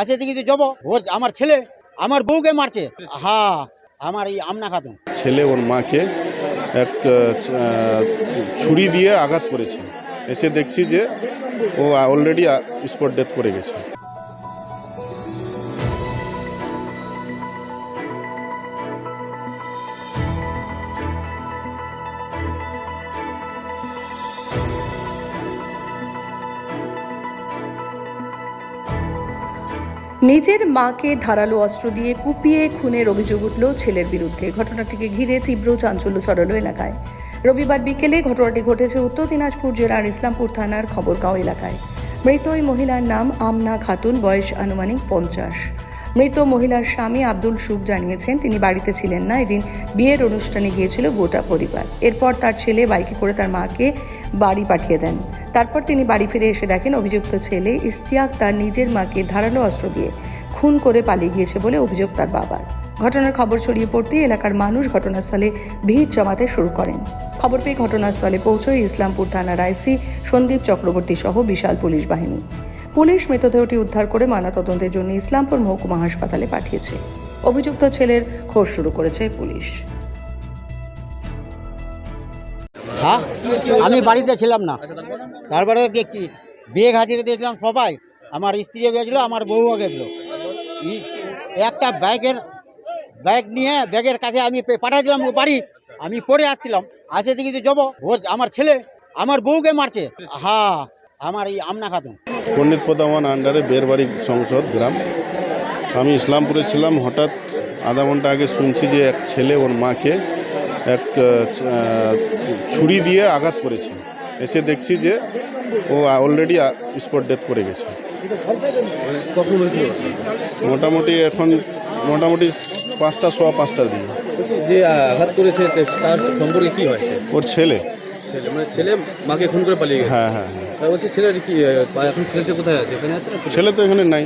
আছে দেখি তো যাব ওর আমার ছেলে, আমার বউকে মারছে। হ্যাঁ আমার এই আমনা খাতুন। ছেলে ওর মাকে এক ছুরি দিয়ে আঘাত করেছে। এসে দেখছি যে ও অলরেডি স্পট ডেথ করে গেছে। নিজের মাকে ধারালো অস্ত্র দিয়ে কুপিয়ে খুনের অভিযোগ উঠল ছেলের বিরুদ্ধে। ঘটনাটিকে ঘিরে তীব্র চাঞ্চল্য ছড়ালো এলাকায়। রবিবার বিকেলে ঘটনাটি ঘটেছে উত্তর দিনাজপুর জেলার ইসলামপুর থানার খবরগাঁও এলাকায়। মৃত ওই মহিলার নাম আমনা খাতুন, বয়স আনুমানিক পঞ্চাশ। মৃত মহিলার স্বামী আব্দুল সুখ জানিয়েছেন, তিনি বাড়িতে ছিলেন না, এদিন বিয়ের অনুষ্ঠানে গিয়েছিল গোটা পরিবার। এরপর তার ছেলে বাইকে করে তার মাকে বাড়ি পাঠিয়ে দেন। তারপর তিনি বাড়ি ফিরে এসে দেখেন অভিযুক্ত ছেলে ইস্তিয়াক তার নিজের মাকে ধারালো অস্ত্র দিয়ে খুন করে পালিয়ে গিয়েছে বলে অভিযোগ তার বাবার। ঘটনার খবর ছড়িয়ে পড়তেই এলাকার মানুষ ঘটনাস্থলে ভিড় জমাতে শুরু করেন। খবর পেয়ে ঘটনাস্থলে পৌঁছয় ইসলামপুর থানার আইসি সন্দীপ চক্রবর্তী সহ বিশাল পুলিশ বাহিনী। পুলিশ মৃতদেহটি উদ্ধার করে ময়নাতদন্তের জন্য ইসলামপুর মহকুমা হাসপাতালে পাঠিয়েছে। অভিযুক্ত ছেলের খোঁজ শুরু করেছে পুলিশ। হ্যাঁ? আমি বাড়িতে ছিলাম না। তারপরে দেখছি বিয়ে ঘাটিতে দেখলাম সবাই। আমার স্ত্রীও গেছিল, আমার বউও গেছিল। একটা ব্যাগের, ব্যাগ নিয়ে ব্যাগের কাছে আমি পে- পাঠাচ্ছিলাম ও বাড়ি। আমি পড়ে আসছিলাম। আসে দেখি তো যাব আমার ছেলে, আমার বউকে মারছে। হ্যাঁ আমার এই আমনা খাতুন। পণ্ডিত পদামান আন্ডারে বেরবাড়ি সংসদ গ্রাম। আমি ইসলামপুরে ছিলাম হঠাৎ আধা ঘণ্টা আগে শুনছি যে এক ছেলে ওর মাকে এক ছুরি দিয়ে আঘাত করেছে। এসে দেখছি যে ও অলরেডি স্পট ডেথ করে গেছে। মোটামুটি এখন মোটামুটি পাঁচটা সোয়া পাঁচটার দিকে। যে আঘাত করেছে তার সম্পর্কে কি হয়? ওর ছেলে। ছেলে মানে ছেলে মাকে খুন করে পালিয়ে গেছে। হ্যাঁ হ্যাঁ হ্যাঁ। বলছি ছেলের কি এখন ছেলেটা কোথায় আছে? এখানে আছে না? ছেলে তো এখানে নাই।